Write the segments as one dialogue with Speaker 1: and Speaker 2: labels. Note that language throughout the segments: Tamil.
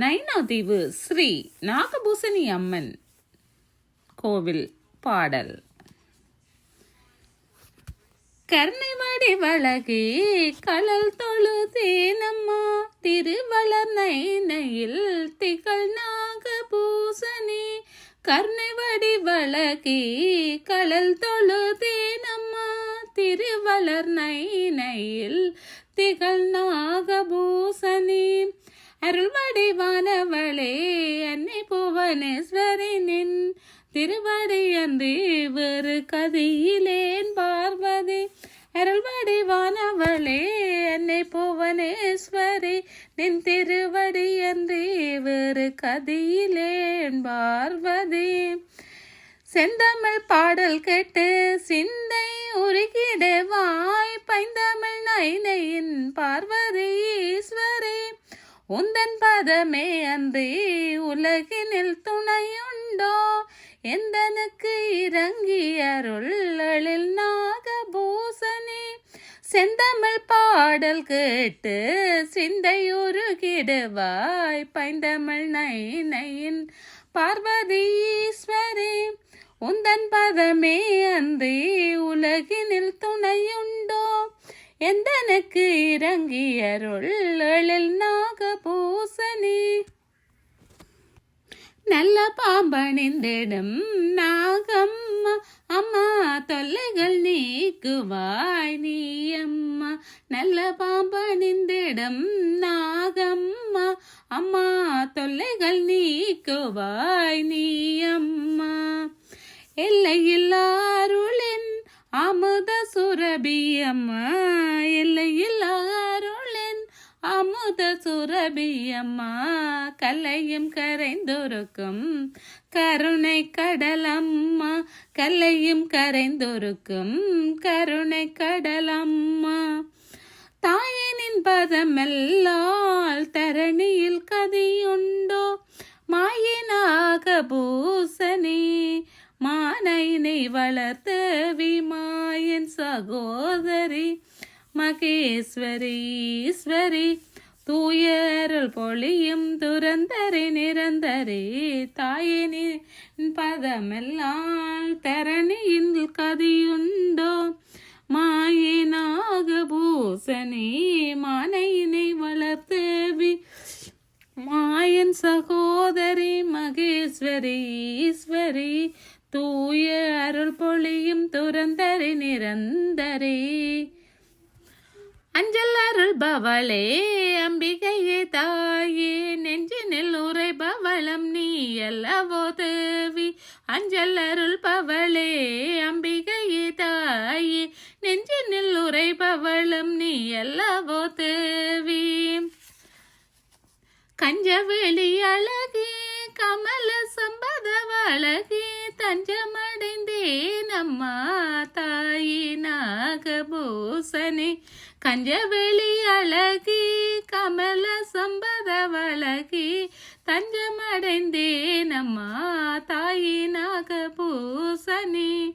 Speaker 1: நைனாதீவு ஸ்ரீ நாகபூசணி அம்மன் கோவில் பாடல். கர்ணைவாடி வழகே கடல் தொழுதேனம்மா திருவளர் நைனையில் திகழ் நாகபூசணி. கர்ணைவாடி வழகே கடல் தொழுதேனம்மா திருவளர் நைனையில் திகழ் அருள்வடிவானவளே அன்னை புவனேஸ்வரி நின் திருவடி அன்றி வேறு கதியிலேன் பார்வதி. அருள்வடிவானவளே அன்னை புவனேஸ்வரி நின் திருவடி அன்றி வேறு கதியிலேன் பார்வதி. செந்தமிழ் பாடல் கேட்டு சிந்தை உருகிடவாய் பைந்தமிழ் நைனையின் உந்தன் பதமே அன்றி உலகினில் துணையுண்டோ? எந்தனுக்கு இறங்கி அருள் நாகபூசனே செந்தமிழ் பாடல் கேட்டு சிந்தையுருகிடுவாய் பைந்தமிழ் நைனையின் பார்வதீஸ்வரே. உந்தன் பதமே அன்றி உலகினில் துணையுண்டோ? எந்தனுக்கு இறங்கி அருள் நாகபூசணி நல்ல பாம்பணிந்திடும் நாகம்மா அம்மா தொல்லைகள் நீக்குவாய் நீ அம்மா நல்ல பாம்பணிந்திடும் நாகம்மா அம்மா தொல்லைகள் நீக்குவாய் நீ அம்மா எல்லையில்லாருளின் அமுத சுரபியம்மா எல்லையில்லாருளின் அமுத சுரபியம்மா கலையும் கரைந்தொருக்கும். கருணை கடலம்மா கலையும் கரைந்தொருக்கும். கருணை கடலம்மா தாயினின் பதமெல்லால் தரணியில் கதியுண்டோ. மாயினாக பூசணி மானையினை வளர்த்த விமாயன் சகோ மகேஸ்வரி ஈஸ்வரி தூயருள் பொழியும் துரந்தரி நிரந்தரி. தாயினின் பதமெல்லாம் தரணியின் கதியுண்டோ? மாயினாக பூசணி மானையினை வளர்த்தேவி. மாயன் சகோதரி மகேஸ்வரி ஈஸ்வரி தூய அருள் பொழியும் துரந்தரி நிரந்தரே. அஞ்சல் அருள் பவளே அம்பிகையே தாயே நெஞ்சினில் உரை பவளம் நீ அல்லவோ தேவி. அஞ்சல் அருள் பவளே அம்பிகையே தாயே நெஞ்சினில் உரை பவளம் நீ அல்லவோ தேவி. கஞ்சவெளி அழகே கமல சம்பத அழகே தஞ்சமடைந்தேன் அம்மா தாயே நாகபூசனே கஞ்சவெளி அழகி கமல சம்பத வழகி தஞ்சமடைந்தேன் அம்மா தாயி நாகபூசணி.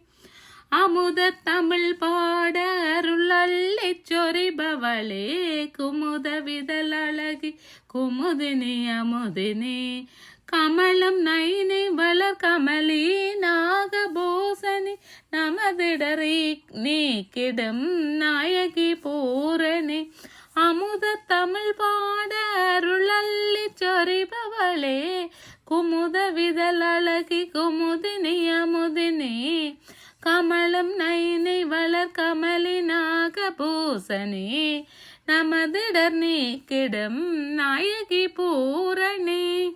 Speaker 1: அமுத தமிழ் பாட அருளல்லை சொறிபவளே குமுத விதல் அழகி குமுதினி அமுதினி. கமலம் நமதிடரி நாயகி பூரணி. அமுத தமிழ் பாட அருளல்லி சொறிபவளே. குமுத விதல் அழகி குமுதினி அமுதினி. கமலம் நைனை வளர் கமலினாக நாகபூசணி நமதிடர் நீக்கிடும் நாயகி பூரணி.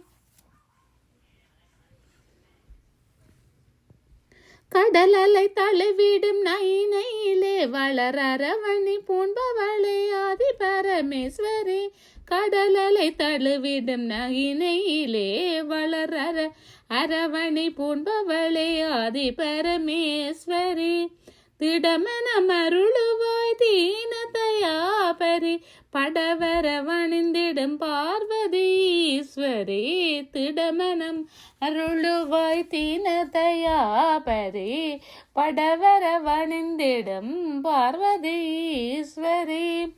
Speaker 1: கடல் அலை தழுவிடும் நைனையிலே வளர் அரவணி பூண்பவளே ஆதி பரமேஸ்வரி கடல் அலை தழுவிடும் நகினையிலே வளர் அர அரவணை பூண்பவளே ஆதி பரமேஸ்வரி திடமன மருளுவாய் தீனதயாபரி படவர வணிந்திடும் பார்வதி ஈஸ்வரி திடமனம் அருளுவாய் தீனதயாபரி படவர வணிந்திடும் பார்வதி ஈஸ்வரி.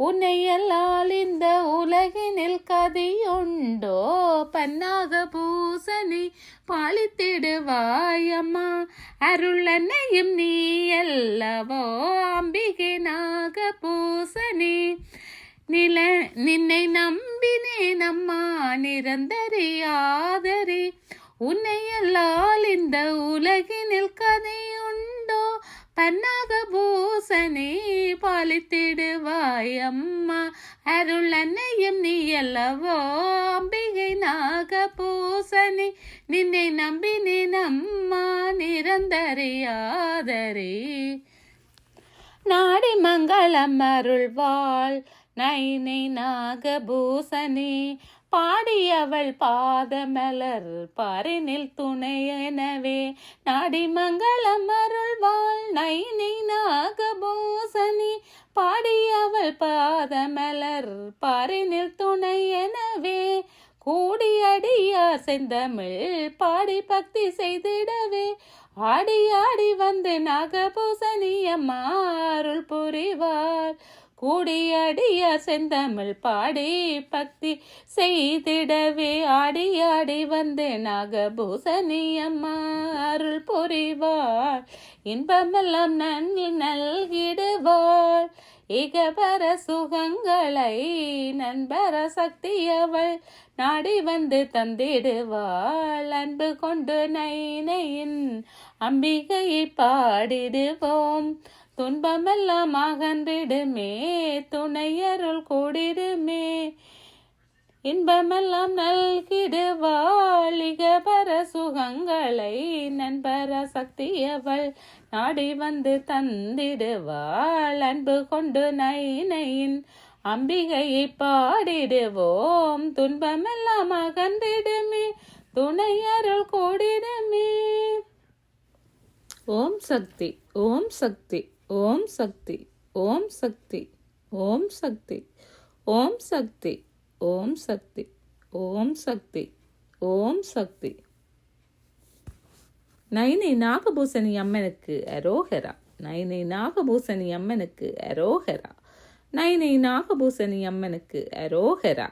Speaker 1: உன்னையல்லால் இந்த உலகினில் கதியுண்டோ? பன்னாக பூசனை பாலித்திடுவாயம்மா அருளன்னையும் நீ அல்லவோ? அம்பிகை நாக பூசணி. நில நின்னை நம்பினேன் அம்மா. நிரந்தரியாதரி உன்னையல்லால் இந்த உலகினில் கதையுண்டோ பன்னாக பூசணி பாலித்திடுவாய் அம்மா. அருள் அன்னையும் நீ அல்லவோ அம்பிகை நாக பூசணி நின்னை நம்பினேன் அம்மா நிரந்தரையாதரே. நாடி மங்களம் அருள்வாள் நைனை நாகபூசணி பாடியவள் பாதமலர் பாரினில் துணை எனவே. நாடி மங்களம் அருள் நைனை நாகபூசனி பாடியவள் பாதமலர் பாரினில் துணை எனவே. கூடியடியா செந்தமிழ் பாடி பக்தி செய்திடவே. ஆடி ஆடி வந்து நாகபூசனியம்மா அருள் புரிவார். கூடியடியார் செந்தமிழ் பாடி பக்தி செய்திடவே ஆடியாடி வந்து நாகபூசணியம்மா. அருள் புரிவார். இன்பமெல்லாம் நன்றி நல்கிடுவாள் இகபர சுகங்களை நண்பர சக்தியவள் நாடி வந்து தந்திடுவாள். அன்பு கொண்டு நைனையின் அம்பிகையை பாடிடுவோம். துன்பமெல்லாம் அகன்றிடுமே துணையருள் கூடிடுமே. இன்பமெல்லாம் நல்கிடுவாளிக பர சுகங்களை நண்பர சக்தியவள் நாடி வந்து தந்திடுவாள். அன்பு கொண்டு நைனையின் அம்பிகையை பாடிடுவோம் துன்பமெல்லாம் அகன்றிடுமே துணையருள் கூடிடுமே. ஓம் சக்தி ஓம் சக்தி. ஓம் சக்தி ஓம் சக்தி ஓம் சக்தி ஓம் சக்தி ஓம் சக்தி ஓம் சக்தி ஓம் சக்தி. நைனை நாகபூசணி அம்மனுக்கு அரோகரா நைனை நாகபூசணி அம்மனுக்கு அரோகரா நைனை நாகபூசணி அம்மனுக்கு அரோகரா.